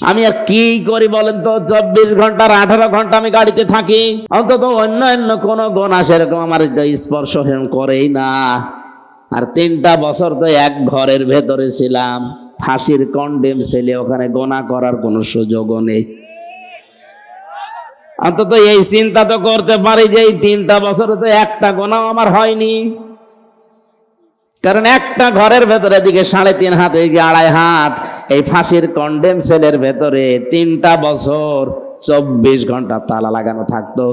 আমি আর কি করি বলেন তো? চব্বিশ ঘণ্টার আঠারো ঘণ্টা আমি গাড়িতে থাকি। অন্তত অন্য অন্য কোনো গোনা সেরকম আমার স্পর্শ করেই না। আর তিনটা বছর তো এক ঘরের ভেতরে ছিলাম। ফাঁসির কন্ডেম ছেলে, ওখানে গোনা করার কোনো সুযোগও নেই। অন্তত এই চিন্তা তো করতে পারি যে এই তিনটা বছরে তো একটা গোনাও আমার হয়নি। কারণ একটা ঘরের ভেতরে দিকে সাড়ে তিন হাত, এদিকে আড়াই হাত, এই ফাঁসির কন্ডেম সেলের ভেতরে তিনটা বছর চব্বিশ ঘণ্টা তালা লাগানো থাকতো,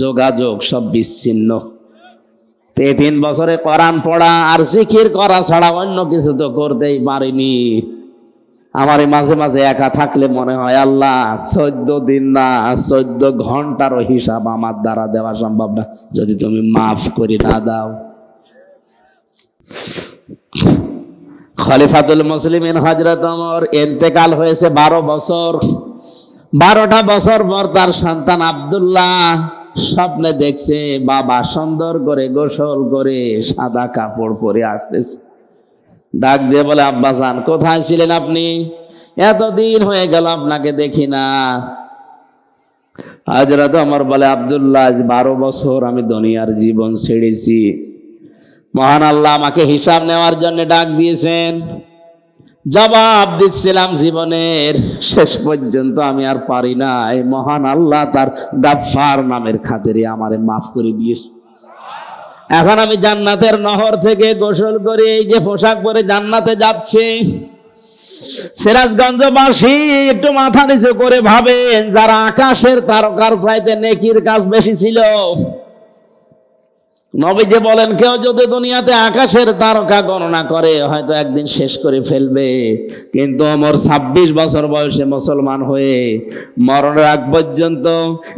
যোগাযোগ সব বিচ্ছিন্ন। তো তিন বছরে কোরআন পড়া আর জিকির করা ছাড়া অন্য কিছু তো করতেই পারিনি। আমার মাঝে মাঝে একা থাকলে মনে হয়, আল্লাহ, চোদ্দ দিন না, চোদ্দ ঘন্টারও হিসাব আমার দ্বারা দেওয়া সম্ভব না। যদি তুমি মাফ করি না দাও। খলিফাতুল মুসলিমিন হজরত ওমর ইন্তেকাল হয়েছে বারো বছর। বারোটা বছর পর তার সন্তান আব্দুল্লাহ স্বপ্নে দেখছে, বাবা সুন্দর করে গোসল করে সাদা কাপড় পরে আসতেছে। ডাক দিয়ে বলে, আব্বা যান কোথায় ছিলেন আপনি? এতদিন হয়ে গেল আপনাকে দেখি না। হজরত আমার বলে, আব্দুল্লাহ বারো বছর আমি দুনিয়ার জীবন ছেড়েছি। মহান আল্লাহ আমাকে হিসাব নেওয়ার জন্য ডাক দিয়েছেন। জবাব দিচ্ছিলাম জীবনের শেষ পর্যন্ত আমি আর পারি নাই মহান আল্লাহ তার গাফার নামের খাতিরে আমারে মাফ করে দিয়েছে। এখন আমি জান্নাতের নহর থেকে গোসল করে এই যে পোশাক পরে জান্নাতে যাচ্ছি। সিরাজগঞ্জবাসী একটু মাথা নিচু করে ভাবেন, যারা আকাশের তারকার চাইতে নেকির কাজ বেশি ছিল। নবীজি বলেন, কেউ যদি দুনিয়াতে আকাশের তারকা গণনা করে, হয়তো একদিন শেষ করে ফেলবে। কিন্তু আমার ছাব্বিশ বছর বয়সে মুসলমান হয়ে মরণের আগ পর্যন্ত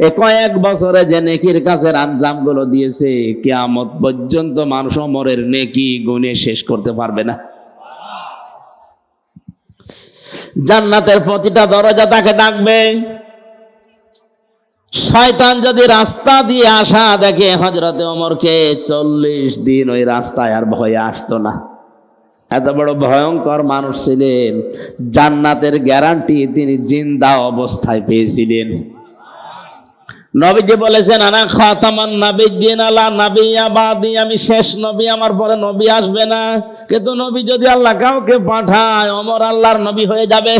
এ কয়েক বছরে যে নেকির কাছের আঞ্জামগুলো দিয়েছে, কেয়ামত পর্যন্ত মানুষ অমরের নেকি গুণে শেষ করতে পারবে না। জান্নাতের প্রতিটা দরজা তাকে ডাকবে। শয়তান যদি রাস্তা দিয়ে আসা দেখে হজরতে ওমরকে চল্লিশ দিন ওই রাস্তায় আর ভয়ে আসতো না। এত বড় ভয়ঙ্কর মানুষ ছিলেন, জান্নাতের গ্যারান্টি তিনি জিন্দা অবস্থায় পেয়েছিলেন। নবীজি বলেছেন, আনা খাতামান নাবিদ্দিন আলা নাবিয়া বাদি আমি শেষ নবী, আমার পরে নবী আসবে না। কিন্তু নবী যদি আল্লাহ কাউকে পাঠায় অমর আল্লাহর নবী হয়ে যাবে।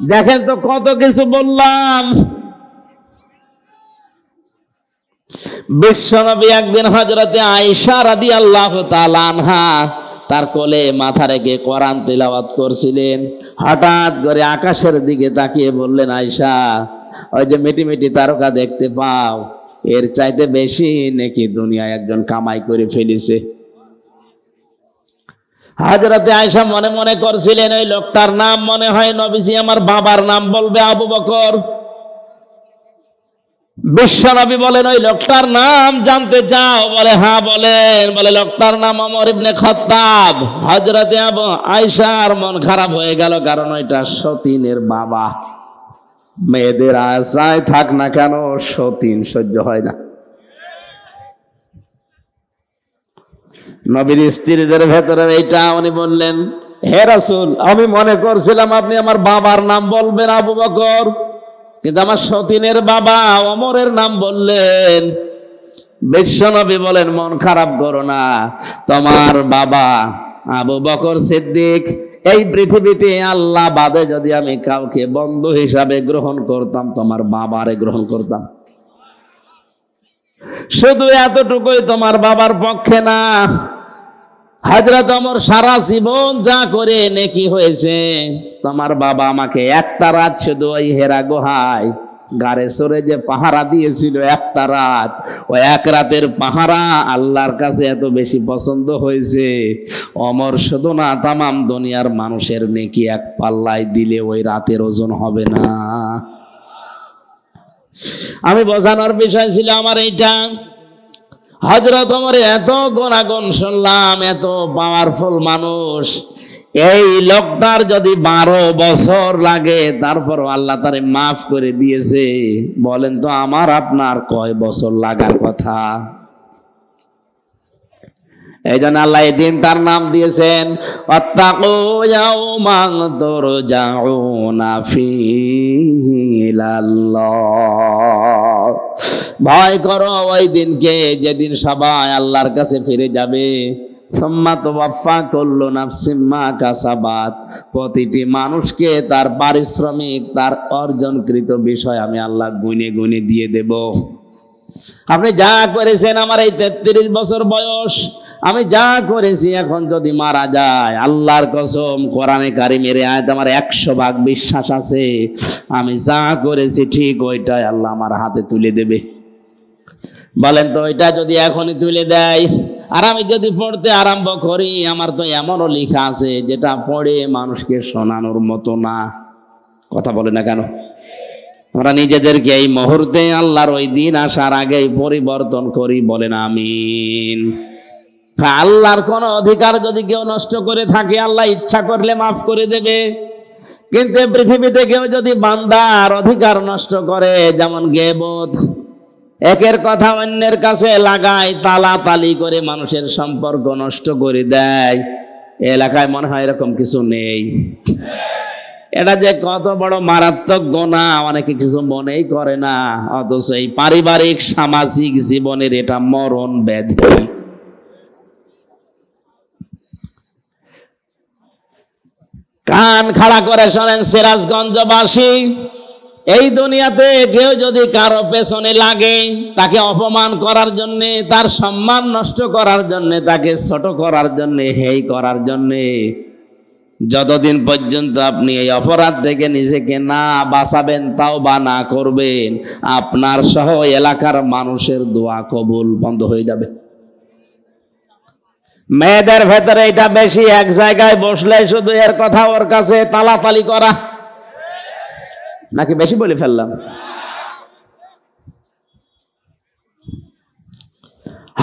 দেখেন তো কত কিছু বললাম। বিশ্বনবী একদিন হজরতে আয়েশা রাদি আল্লাহ আনহা তার কোলে মাথা রেখে কোরআন তেলাওয়াত করছিলেন। হঠাৎ করে আকাশের দিকে তাকিয়ে বললেন, আয়েশা, ওই যে মিটি মিটি তারকা দেখতে পাও, এর চাইতে বেশি নাকি দুনিয়ায় একজন কামাই করে ফেলিছে। হাজরতে আয়েশা মনে মনে করছিলেন, ওই লোকটার নাম মনে হয় নবীজি, আমার বাবার নাম বলবে আবু বকর। বিশ্বনবী বলেন, ওই লোকটার নাম জানতে চাও? বলে হ্যাঁ বলেন। বলে, লোকটার নাম অমর ইবনে খত্তাব। হজরতে আবু আয়সার মন খারাপ হয়ে গেল, কারণ ওইটা সতীনের বাবা। মেয়েদের আশায় থাক না কেন, সতীন সহ্য হয় না। নবীর স্ত্রীদের ভেতরে এইটা উনি বললেন, হে রাসূল, আমি মনে করছিলাম আপনি আমার বাবার নাম বলবেন আবু বকর। কিন্তু আমার সতীনের বাবা অমরের নাম বললেন, বিশ্বনবী বলেন, মন খারাপ করো না, তোমার বাবা আবু বকর সিদ্দিক, এই পৃথিবীতে আল্লাহ বাদে যদি আমি কাউকে বন্ধু হিসাবে গ্রহণ করতাম, তোমার বাবারে গ্রহণ করতাম। শুধু এতটুকুই তোমার বাবার পক্ষে না হাজরত অমর সারা জীবন যা করে নেকি হয়েছে, তোমার বাবা আমাকে একটা রাত শুধু ওই হেরা গোহায় গাড়ে সরে যে পাহারা দিয়েছিল একটা রাত, ও এক রাতের পাহারা আল্লাহর কাছে এত বেশি পছন্দ হয়েছে। অমর শুধু না, তামাম দুনিয়ার মানুষের নেকি এক পাল্লায় দিলে ওই রাতের ওজন হবে না। আমি বোঝানোর বিষয় ছিল আমার এইটা। হজরত আমার এত গুণাগুণ শুনলাম, এত পাওয়ারফুল মানুষ। এই লোকটার যদি বারো বছর লাগে তারপর আল্লাহ তারে মাফ করে দিয়েছে। বলেন তো, আমার আপনার কয় বছর লাগার কথা? এই জন্য আল্লাহ এই দিনটার নাম দিয়েছেন অত্তাকু ভয় করো ওই দিনকে, যেদিন সবাই আল্লাহর কাছে ফিরে যাবে। করল প্রতিটি মানুষকে তার পারিশ্রমিক, তার অর্জনকৃত বিষয় আমি আল্লাহ গুনে গুনে দিয়ে দেব। আপনি যা করেছেন আমার এই তেত্রিশ বছর বয়স, আমি যা করেছি এখন যদি মারা যায়, আল্লাহর কসম, কোরআনে কারিমের আয়াত আমার একশো ভাগ বিশ্বাস আছে। আমি যা করেছি ঠিক ওইটাই আল্লাহ আমার হাতে তুলে দেবে। বলেন তো, এটা যদি এখনই তুলে দেয়, আর আমি যদি পড়তে আরম্ভ করি, আমার তো এমনও লেখা আছে, যেটা পড়ে মানুষকে শোনানোর মতো না। কথা বলে না কেন? আমরা নিজেদেরকে এই মুহূর্তে আল্লাহর ওই দিন আসার আগেই পরিবর্তন করি, বলেন আমিন। আল্লাহর কোনো অধিকার যদি কেউ নষ্ট করে থাকে, আল্লাহ ইচ্ছা করলে মাফ করে দেবে। কিন্তু পৃথিবীতে কেউ যদি বান্দার অধিকার নষ্ট করে, যেমন গেবত একের কথা অন্যের কাছে লাগায় তালা তালি করে মানুষের সম্পর্ক নষ্ট করে দেয়। এলাকায় মনে হয় এরকম কিছু নেই। এটা যে কত বড় মারাত্মক গোনা, অনেকে কিছু মনেই করে না। অথচ এই পারিবারিক, সামাজিক জীবনের এটা মরণ ব্যাধি। কান খাড়া করে শোনেন সিরাজগঞ্জবাসী। এই দুনিয়াতে কেউ যদি কারও পেছনে লাগে, তাকে অপমান করার জন্যে, তার সম্মান নষ্ট করার জন্যে, তাকে ছোট করার জন্যে, হেই করার জন্যে, যতদিন পর্যন্ত আপনি এই অপরাধ থেকে নিজেকে না বাঁচাবেন, তাও বা না করবেন, আপনার সহ এলাকার মানুষের দোয়া কবুল বন্ধ হয়ে যাবে। মেয়েদের ভেতরে এটা বেশি, এক জায়গায় বসলে শুধু এর কথা ওর কাছে তালাতালি করা। নাকি বেশি বলে ফেললাম?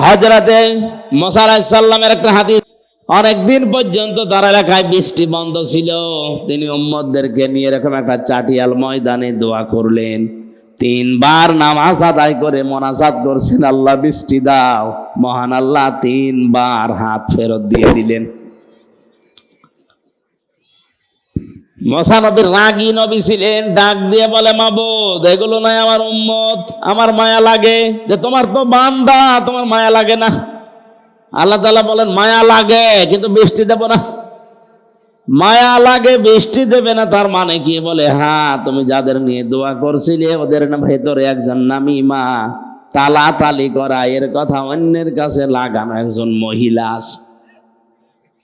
হজরতে মোসারাইসাল্লামের একটা হাদিস, অনেকদিন পর্যন্ত তার এলাকায় বৃষ্টি বন্ধ ছিল। তিনি উম্মদদেরকে নিয়ে এরকম একটা চাটিয়াল ময়দানে দোয়া করলেন। তিনবার নামাজ আদায় করে মোনাজাত করছেন, আল্লাহ বৃষ্টি দাও। মহান আল্লাহ তিনবার হাত ফেরত দিয়ে দিলেন। মশানবীর রাগী নবী ছিলেন, ডাক দিয়ে বলে, মাবুদ, এগুলো নাই আমার উম্মত, আমার মায়া লাগে। যে তোমার তো বান্দা, তোমার মায়া লাগে না। আল্লাহ তালা বলেন, মায়া লাগে, কিন্তু বৃষ্টি দেব না। মায়া লাগে, বৃষ্টি দেবে না, তার মানে কি? বলে হ্যাঁ তুমি যাদের নিয়ে দোয়া করছিলে, ওদের ভেতরে একজন নামি মা তালা তালি করা, এর কথা অন্যের কাছে লাগানো একজন মহিলা আছে।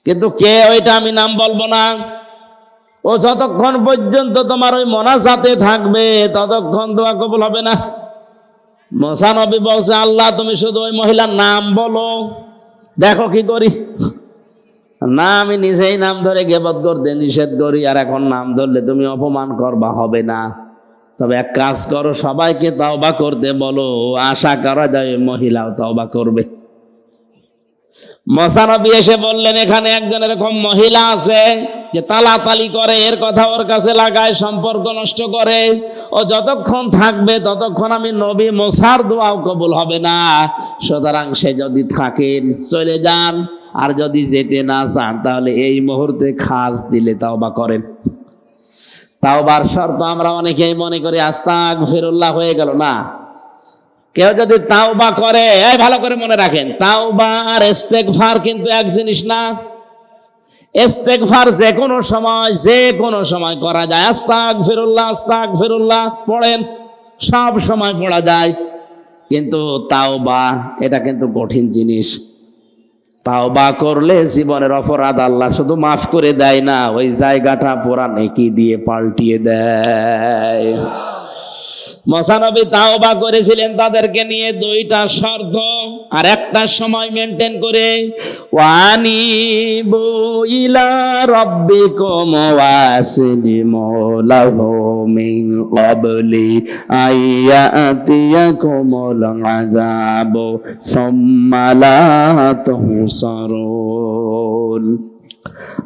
কিন্তু কে ওইটা আমি নাম বলব না। ও যতক্ষণ পর্যন্ত তোমার ওই মনাজাতে থাকবে, ততক্ষণ দোয়া কবুল হবে না। মশানবী বলছে, আল্লাহ তুমি শুধু ওই মহিলার নাম বলো, দেখো কি করি। না, আমি নিজেই নাম ধরে গেবত করতে নিষেধ করি, আর এখন নাম ধরলে তুমি অপমান করবা, হবে না। তবে এক কাজ করো, সবাইকে তওবা করতে বলো, আশা করা যায় মহিলাও তওবা করবে। মশানবী এসে বললেন, এখানে একজন এরকম মহিলা আছে যে তালাতালি করে, এর কথা ওর কাছে লাগায়, সম্পর্ক নষ্ট করে। ও যতক্ষণ থাকবে, ততক্ষণ আমি নবী মোসার দোয়াও কবুল হবে না। সুতরাং সে যদি থাকেন, চলে যান। আর যদি যেতে না চান, তাহলে এই মুহূর্তে খাস দিলে তাও বা করেন। তাও বার শর্ত আমরা অনেকেই মনে করি আস্তাক ফেরুল্লাহ হয়ে গেল না। কেউ যদি তাও বা করে, এই ভালো করে মনে রাখেন তাও বা আর ইস্তেগফার কিন্তু এক জিনিস না। ইস্তেগফার যে কোনো সময় যে কোনো সময় করা যায়। আস্তাক ফিরুল্লাহ আস্তাক ফিরুল্লাহ পড়েন, সব সময় পড়া যায়। কিন্তু তাওবা, এটা কিন্তু কঠিন জিনিস। তাওবা করলে জীবনের অপরাধ আল্লাহ শুধু মাফ করে দেয় না, ওই জায়গাটা পুরা নেকি দিয়ে পাল্টিয়ে দেয়। মশানবী তাওবা করেছিলেন তাদেরকে নিয়ে দুইটা শর্ত। আর একটা সময় মেনটেন করে ওয়ানি ইলা রব্বিকুম ওয়াসলিমু মিন ক্বাবলি আইয়াতিয়াকুমুল আযাবু সুম্মা লা তুহসারুন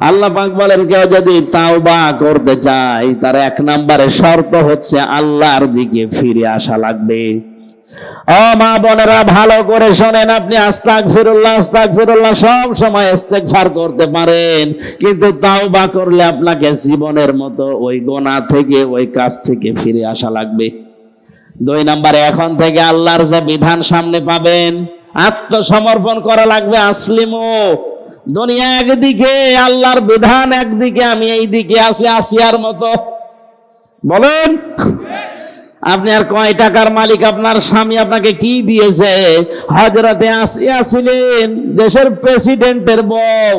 আল্লাহ পাক বলেন, কেউ যদি তাওবা করতে চায়, তার এক নম্বরে শর্ত হচ্ছে আল্লাহর দিকে ফিরে আসা লাগবে। ও মা বোনেরা, ভালো করে শোনেন আপনি আস্তাক ফিরুল্লাহ আস্তাক ফিরুল্লাহ সব সময় ইস্তেগফার করতে পারেন। কিন্তু তাও বা করলে আপনাকে জীবনের মতো ওই গোনা থেকে, ওই কাজ থেকে ফিরে আসা লাগবে। দুই নম্বরে, এখন থেকে আল্লাহর যে বিধান সামনে পাবেন, আত্মসমর্পণ করা লাগবে, আসলিমো। দুনিয়া একদিকে, আল্লাহর বিধান একদিকে, আমি এই দিকে আছি, আসিয়ার মতো। বলেন, আপনি আর কয় টাকার মালিক? আপনার স্বামী আপনাকে কি দিয়েছে? হজরতে আসিয়া ছিলেন দেশের প্রেসিডেন্টের বউ।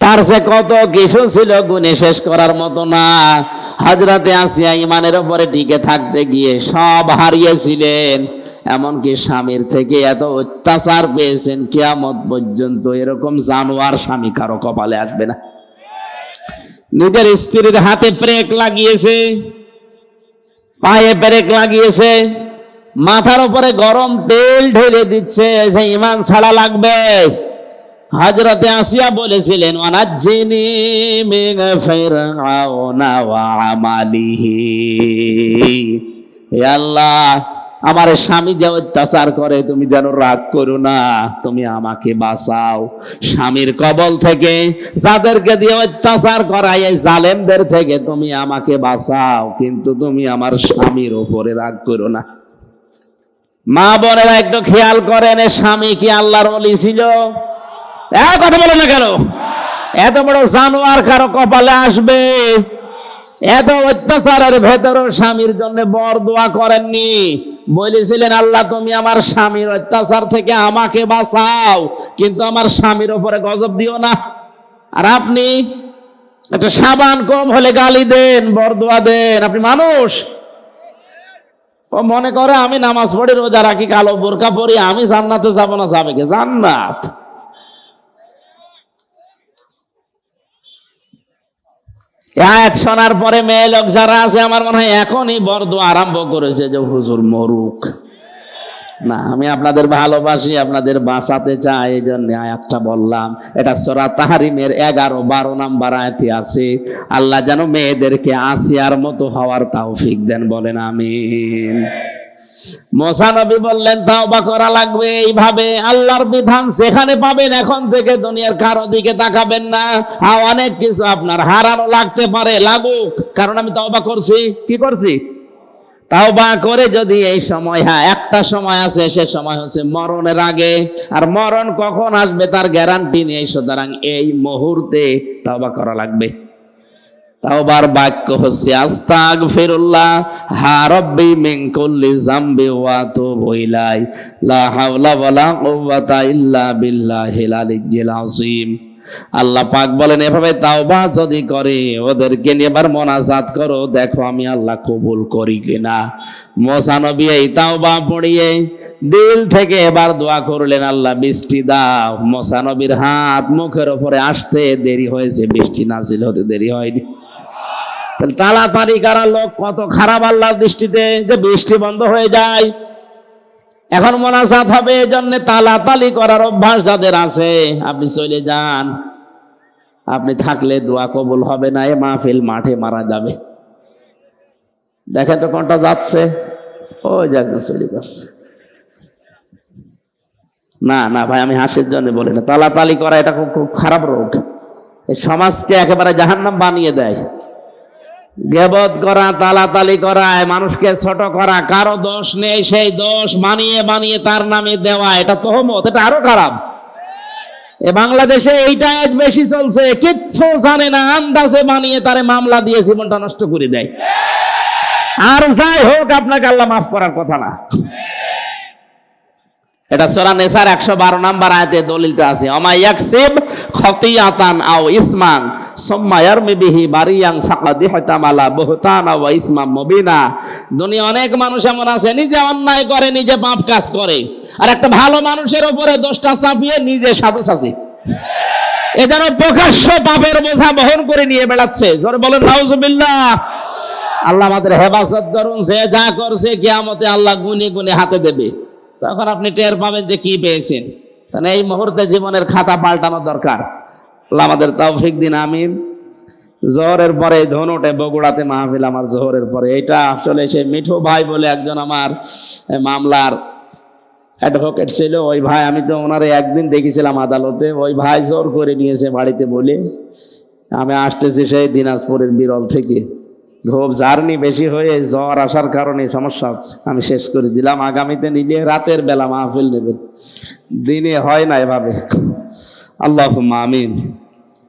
তার সে কত কিছু ছিল, গুণে শেষ করার মতো না। হজরতে আসিয়া ইমানের উপরে টিকে থাকতে গিয়ে সব হারিয়েছিলেন। এমনকি স্বামীর থেকে এত অত্যাচার পেয়েছেন কেয়ামত পর্যন্ত, এরকম জানোয়ার স্বামী কারও কপালে আসবে না। নিজের স্ত্রীর হাতে ব্রেক লাগিয়েছে, পায়ে ব্রেক লাগিয়েছে, মাথার উপরে গরম তেল ঢেলে দিচ্ছে ইমান ছাড়া লাগবে। হজরতে আসিয়া বলেছিলেন অনাজ্জিনি মিন ফিরআউনা ওয়া আমালিহি। হে আল্লাহ আমার স্বামী যে অত্যাচার করে, তুমি যেন রাগ করো না, তুমি আমাকে বাঁচাও। স্বামীর কবল থেকে যাদেরকে দিয়ে অত্যাচার করাই এই জালেমদের থেকে তুমি আমাকে বাঁচাও, কিন্তু তুমি আমার স্বামীর ওপরে রাগ করো না। মা বোনেরা একটু খেয়াল করেন স্বামী কি আল্লাহর অলি ছিল? কথা বলো না কেন? এত বড় জানোয়ার কারও কপালে আসবে? এত অত্যাচারের ভেতরও স্বামীর জন্য বর দোয়া করেননি? বলেছিলেন, আল্লাহ, তুমি আমার স্বামীর অত্যাচার থেকে আমাকে বাঁচাও। কিন্তু আমার স্বামীর ওপরে গজব দিও না। আর আপনি একটা সাবান কম হলে গালি দেন, বরদোয়া দেন। আপনি মানুষ। ও মনে করে, আমি নামাজ পড়ি, রোজা রাখি, কালো বোরকা পড়ি আমি জান্নাতে যাব না, যাবে কে? জান্নাত। আয়াত শোনার পরে মেয়ে লোক যারা আছে, আমার মনে হয় এখনই বর্দ আরম্ভ করেছে যে, হুজুর মরুক। না, আমি আপনাদের ভালোবাসি, আপনাদের বাঁচাতে চাই, এই জন্য আয়াতটা বললাম। এটা সোরা তাহারিমের এগারো বারো নাম্বার আয়াতি আছে। আল্লাহ যেন মেয়েদেরকে আসিয়ার মতো হওয়ার তাওফিক দেন, বলেন আমিন। মোসানবী বললেন, তাওবা করা লাগবে এইভাবে। আল্লাহর বিধান সেখানে পাবেন, এখন থেকে দুনিয়ার কারও দিকে তাকাবেন না। অনেক কিছু আপনার হারানো লাগতে পারে, লাগুক। কারণ আমি তাওবা করছি। কি করছি? তাওবা করে যদি এই সময় হ্যাঁ একটা সময় আছে, সে সময় হচ্ছে মরণের আগে। আর মরণ কখন আসবে তার গ্যারান্টি নেই, সুতরাং এই মুহূর্তে তাওবা করা লাগবে। তাওবার বাক্য হচ্ছে আস্তাগ ফিরুল্লাহ হা রব্বি মিন কুল্লি জামবি ওয়া তুবু ইলাই লা হাওলা ওয়ালা কুওয়াতা ইল্লা বিল্লাহিল আলিয়্যিল আযীম। আল্লাহ পাক বলেন, এভাবে তাওবা যদি করে, ওদেরকে নিয়ে এবার মোনাজাত করো, দেখো আমি আল্লাহ কবুল করি কিনা। মোসা নবী এই তাওবা পড়িয়ে দিল থেকে এবার দোয়া করলেন, আল্লাহ বৃষ্টি দাও। মোসা নবীর হাত মুখের উপরে আসতে দেরি হয়েছে, বৃষ্টি নাজিল হতে দেরি হয়নি। তাড়াতাড়ি কারা লোক, কত খারাপ আল্লাহর দৃষ্টিতে যে বৃষ্টি বন্ধ হয়ে যায়। এখন মোনাজাত হবে এই জন্য তালাতালি করার অভ্যাস যাদের আছে, আপনি চলে যান। আপনি থাকলে দোয়া কবুল হবে না, এ মাহফিল মাঠে মারা যাবে। দেখেন তো কোনটা যাচ্ছে। ও যাক চলে যাচ্ছে না না ভাই, আমি হাসির জন্য বলি না। তালাতালি করা এটা খুব খুব খারাপ রোগ। এই সমাজকে একেবারে জাহান্নাম বানিয়ে দেয়। গেবত করা, তালাতালি করা, মানুষকে ছোট করা, কারও দোষ নেই, সেই দোষ মানিয়ে বানিয়ে তার নামে দেওয়া, এটা তহমত, এটা আরও খারাপ। এ বাংলাদেশে এইটা বেশি চলছে, কিচ্ছু জানে না, আন্দাজে বানিয়ে তারে মামলা দিয়ে জীবনটা নষ্ট করে দেয়। আর যাই হোক, আপনাকে আল্লাহ মাফ করার কথা না। এটা সোরা নেসার একশো বারো নাম্বার আয়তে দলিলটা আছে অমাইয়াকসিব খতিয়াতান আও ইসমান। সুম্মা ইয়ারমি বিহি বারিয়াং ফাকাদি হতামালা বুহতান আও ইসমা মুবিনা। দুনিয়া অনেক মানুষ এমন আছে, নিজে অন্যায় করে, নিজে পাপ কাজ করে। আর একটা ভালো মানুষের উপরে দোষটা চাপিয়ে নিজে সাধু সাজি। এ যেন প্রকাশ্য পাপের বোঝা বহন করে নিয়ে বেড়াচ্ছে। জোরে বলেন, নাউজুবিল্লাহ। আল্লাহ আমাদের হেফাজত করুন, সে যা করছে কিয়ামতে আল্লাহ গুনে গুনে হাতে দেবে। তখন আপনি টের পাবেন যে কি পেয়েছেন। তাহলে এই মুহূর্তে জীবনের খাতা পাল্টানো দরকার। আল্লাহ আমাদের তৌফিক দিন, আমিন। জোহরের পরে ধনুটে বগুড়াতে মাহফিল আমার জোহরের পরে। এটা আসলে সে মিঠু ভাই বলে একজন আমার মামলার অ্যাডভোকেট ছিল। ওই ভাই, আমি তো ওনারে একদিন দেখেছিলাম আদালতে। ওই ভাই জোর করে নিয়েছে বাড়িতে বলে। আমি আসতেছি সেই দিনাজপুরের বিরল থেকে। খুব জার্নি বেশি হয়ে জ্বর আসার কারণে সমস্যা হচ্ছে। আমি শেষ করে দিলাম। আগামীতে নিলে রাতের বেলা মাহফিল নেবেন। দিনে হয় না এভাবে। আল্লাহ আমিন।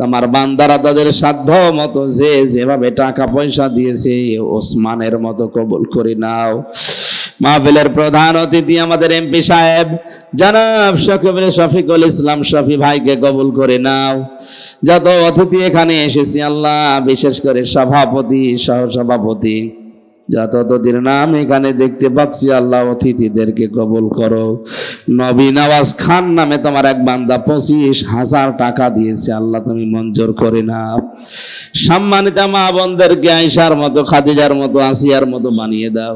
তোমার বান্দারা তাদের সাধ্য মতো যে যেভাবে টাকা পয়সা দিয়েছে, ওসমানের মতো কবুল করে নাও। মাহফিলের প্রধান অতিথি আমাদের এমপি সাহেব, জনাব শকিবুল শফিকুল ইসলাম শফি ভাইকে কবুল করে নাও। যত অতিথি এখানে এসেছি, আল্লাহ বিশেষ করে সভাপতি, সহসভাপতি, যত অতিথির নাম এখানে দেখতে পাচ্ছি, আল্লাহ অতিথিদেরকে কবুল করো। নবী নওয়াজ খান নামে তোমার এক বান্দা পঁচিশ হাজার টাকা দিয়েছে। আল্লাহ তুমি মঞ্জুর করে না সম্মানিতা মা বোনদেরকে আইসার মতো, খাদিজার মতো, আসিয়ার মতো বানিয়ে দাও।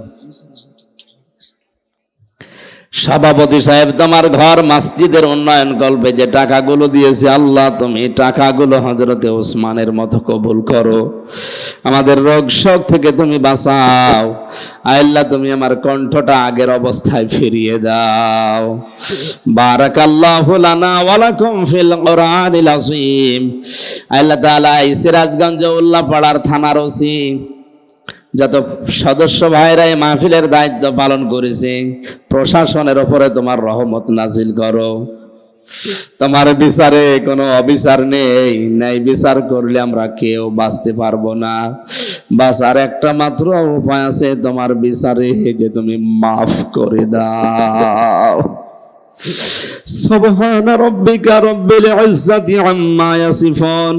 সভাপতি সাহেব, তোমার ঘর মসজিদের উন্নয়ন গল্পে যে টাকাগুলো দিয়েছে, আল্লাহ তুমি টাকাগুলো হজরতে ওসমানের মতো কবুল করো। আমাদের রোগ শোক থেকে তুমি বাঁচাও। আল্লাহ তুমি আমার কণ্ঠটা আগের অবস্থায় ফিরিয়ে দাও। বারাকাল্লাহু লানা ওয়া লাকুম ফিল কোরআনিল আযীম। আল্লাহ তাআলা সিরাজগঞ্জ উল্লাপাড়ার থানার ওসি যত সদস্য ভাইরা এই মাহফিলের দায়িত্ব পালন করেছে, প্রশাসনের ওপরে তোমার রহমত নাজিল করো। তোমার বিচারে কোনো অবিচার নেই, নাই বিচার করলে আমরা কেউ বাঁচতে পারব না। বাস আর একটা মাত্র উপায় আছে, তোমার বিচারে যে তুমি মাফ করে দাও। সুবহান রব্বিকা রব্বিল ইজ্জাতি আম্মা ইয়াসিফুন।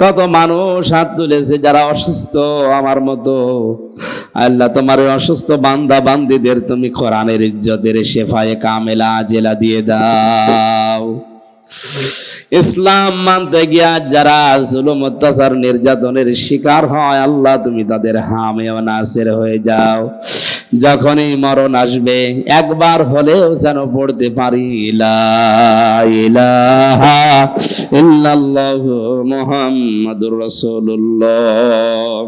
কত মানুষ হাত তুলেছে যারা অসুস্থ আমার মতো। আল্লাহ তোমার অসুস্থ বান্দা বান্দিদের তুমি কোরআনের ইজ্জতের শেফায়ে কামেলা জেলা দিয়ে দাও। ইসলাম মানতে গিয়া যারা জুলুম, অত্যাচার, নির্যাতনের শিকার হয়, আল্লাহ তুমি তাদের হামে নাসের হয়ে যাও। যখনই মরণ আসবে একবার হলেও যেন পড়তে পারি রসুল্লাহ মুহাম্মাদুর রাসূলুল্লাহ।